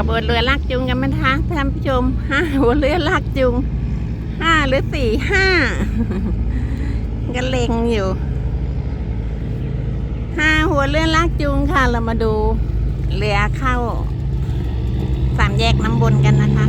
กับบนเรือลากจูงกันไหมคะท่านผู้ชมห้าหัวเรือลากจูงห้าหรือสี่ห้าก็เล็งอยู่ห้าหัวเรือลากจูงค่ะ เรามาดูเรือเข้าสามแยกน้ำบนกันนะคะ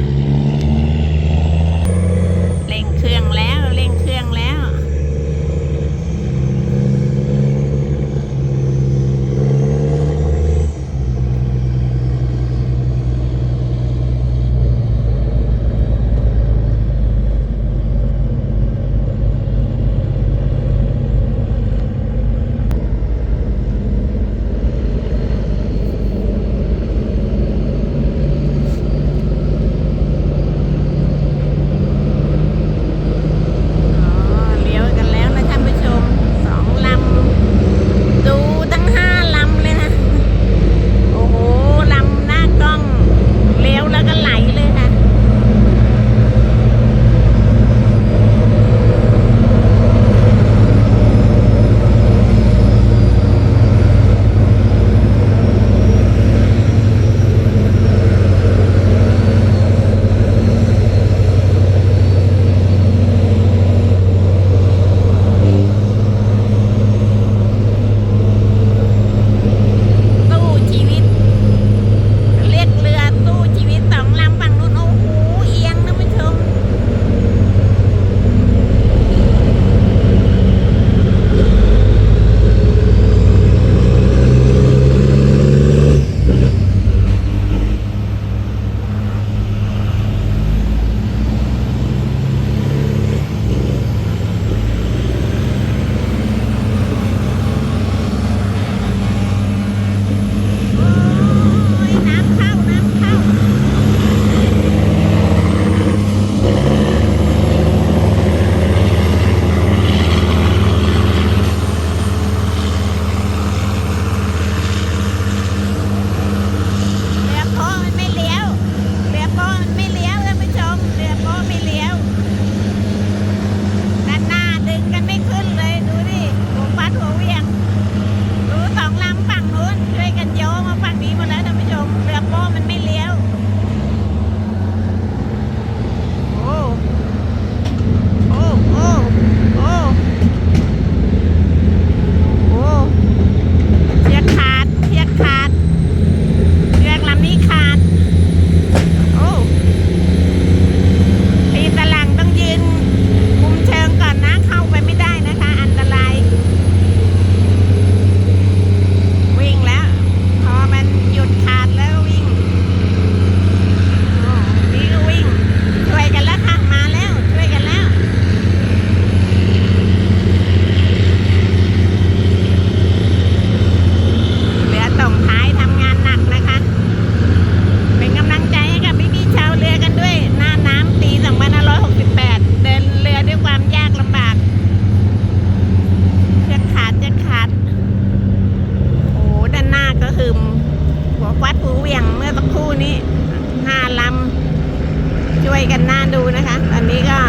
กันหน้าดูนะคะ ตอนนี้ก็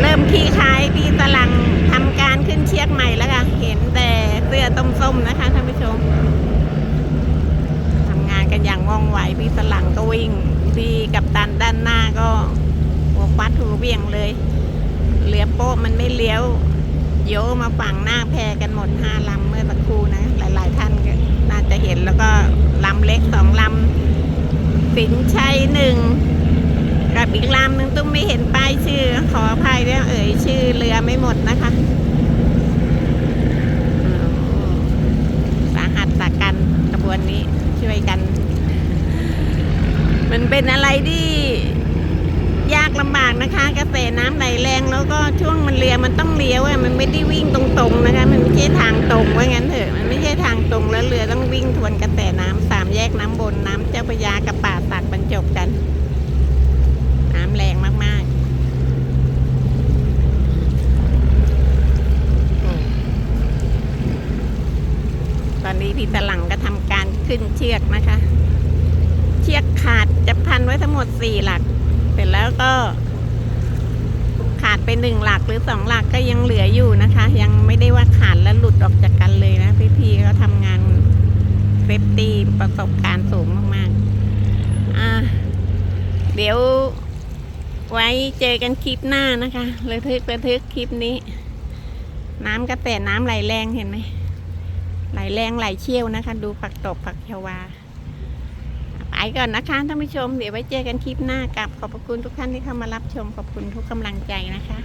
เริ่มขี้คายพี่ตลังทำการขึ้นเชือกใหม่แล้วค่ะ เห็นแต่เสื้อส้มๆนะคะท่านผู้ชมทำงานกันอย่างว่องไวพี่ตลังก็วิ่งพี่กับตันด้านหน้าก็หัวฟัดหูเบี่ยงเลยเรือโป๊ะมันไม่เลี้ยวโยมาฝั่งหน้าแพกันหมดห้าลำเมื่อสักครู่นะ หลาย ๆ ท่านก็น่าจะเห็นแล้วก็ลำเล็กสองลำ สินชัยหนึ่งกับอีกลำหนึ่งตุ้มไม่เห็นป้ายชื่อ ขออภัยด้วยเอ่ยชื่อเรือไม่หมดนะคะสาหัสสากันกระบวนนี้ช่วยกัน มันเป็นอะไรที่ากลำบากนะคะกระแสน้ำไหลแรงแล้วก็ช่วงมันเรือมันต้องเลี้ยวอะมันไม่ได้วิ่งตรงๆนะคะ มันไม่ใช่ทางตรงว่างั้นเถอะมันไม่ใช่ทางตรงแล้วเรือต้องวิ่งทวนกระแสน้ำสามแยกน้ำบนน้ำเจ้าพระยากับป่าสักบรรจบกัน น้ำแรงมากๆตอนนี้พี่ตะลังก็ทำการขึ้นเชือกนะคะ เชือกขาดจะพันไว้ทั้งหมดสี่หลัก สร็จแล้วก็ขาดไปหนึ่งหลักหรือสองหลักก็ยังเหลืออยู่นะคะ ยังไม่ได้ว่าขาดแล้วหลุดออกจากกันเลยนะ พี่พีเขาทำงานเซฟตี้ประสบการณ์สูงมากๆเดี๋ยวไว้เจอกันคลิปหน้านะคะระทึกระทึกคลิปนี้ น้ำกระแสน้ำไหลแรงเห็นไหมไหลแรงไหลเชี่ยวนะคะ ดูผักตบผักยาวา ไปก่อนนะคะท่านผู้ชม เดี๋ยวไว้เจอกันคลิปหน้ากับขอบพระคุณทุกท่านที่เข้ามารับชมขอบคุณทุกกำลังใจนะคะ